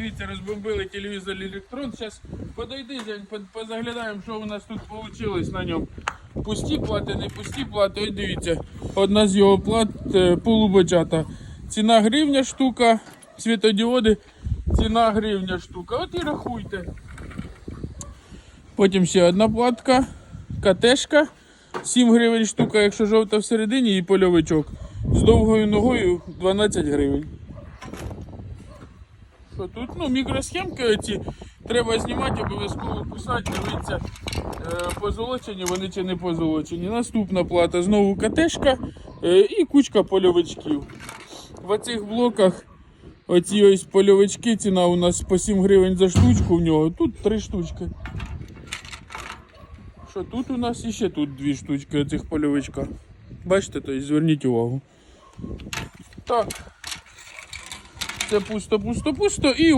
Дивіться, розбомбили телевізор електрон. Зараз подойди, позаглядаємо, що у нас тут вийшло на ньому. Пусті плати, не пусті плати. Ось дивіться. Одна з його плат е, полубочата. Ціна гривня штука, світодіоди, ціна гривня штука. От і рахуйте. Потім ще одна платка, катешка, 7 гривень штука, якщо жовта всередині, і польовичок. З довгою ногою 12 гривень. Що тут? Ну, мікросхемки оці треба знімати, обов'язково писати, дивитися, е, позолочені вони чи не позолочені. Наступна плата знову катешка е, і кучка польовичків. В оцих блоках оці ось польовички, ціна у нас по 7 гривень за штучку в нього, тут 3 штучки. Що тут у нас і ще тут дві штучки оцих польовичка. Бачите, то есть зверніть увагу. Так. Це пусто, пусто, пусто. І.